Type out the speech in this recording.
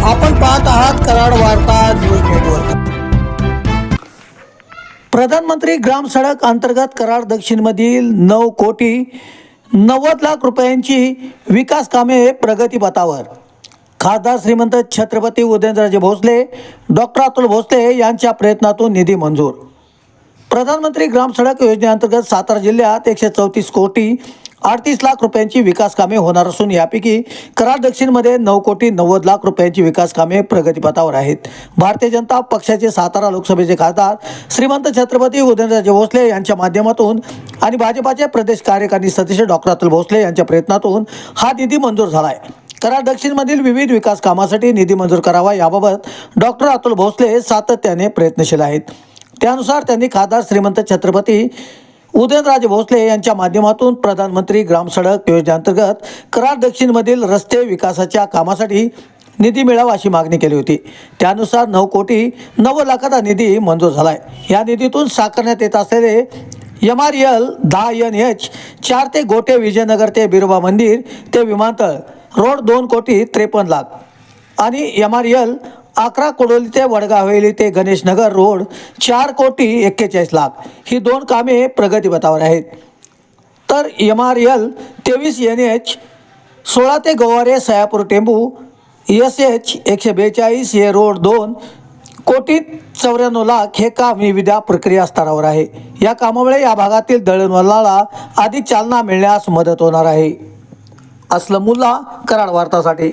आपण पाहत आहात कराड वार्ता न्यूज नेटवर्क. प्रधानमंत्री ग्राम सडक अंतर्गत कराड दक्षिणमधील नऊ कोटी नव्वद लाख रुपयांची विकास कामे प्रगतीपथावर खासदार श्रीमंत छत्रपती उदयनराजे भोसले डॉक्टर अतुल भोसले यांच्या प्रयत्नातून निधी मंजूर. प्रधानमंत्री ग्राम सडक योजनेअंतर्गत सातारा जिल्ह्यात एकशे चौतीस कोटी अडतीस लाख रुपयांची विकास कामे होणार असून यापैकी कराड दक्षिणमध्ये नऊ कोटी नव्वद लाख रुपयांची विकास कामे प्रगतीपथावर आहेत. भारतीय जनता पक्षाचे सातारा लोकसभेचे खासदार श्रीमंत छत्रपती उदयनराजे भोसले यांच्या माध्यमातून आणि भाजपाचे प्रदेश कार्यकारिणी सदस्य डॉक्टर अतुल भोसले यांच्या प्रयत्नातून हा निधी मंजूर झाला आहे कराड दक्षिणमधील विविध विकास कामासाठी निधी मंजूर करावा याबाबत डॉक्टर अतुल भोसले सातत्याने प्रयत्नशील आहेत. त्यानुसार त्यांनी खासदार श्रीमंत छत्रपती उदयनराजे भोसले यांच्या माध्यमातून प्रधानमंत्री ग्राम सडक योजनेअंतर्गत कराड दक्षिणमधील रस्ते विकासाच्या कामासाठी निधी मिळावा अशी मागणी केली होती. त्यानुसार नऊ कोटी नव्वद लाखाचा निधी मंजूर झाला आहे या निधीतून साकारण्यात येत असलेले एम आर एल दहा एन एच चार ते गोटे विजयनगर ते बिरोबा मंदिर ते विमानतळ रोड दोन कोटी त्रेपन्न लाख आणि एम आर एल अकरा कोडोली ते वडगावेली ते गणेशनगर रोड चार कोटी एक्केचाळीस लाख. ही दोन कामे प्रगतीपथावर आहेत. तर एम आर एल तेवीस एन एच सोळा ते गोवारे सयापूर टेंबू एस एच एकशे बेचाळीस हे रोड दोन कोटी चौऱ्याण्णव लाख हे काम ही विद्या प्रक्रिया स्तरावर आहे. या कामामुळे या भागातील दळणवळणाला अधिक चालना मिळण्यास मदत होणार आहे. असलमुल्ला कराड वार्तासाठी.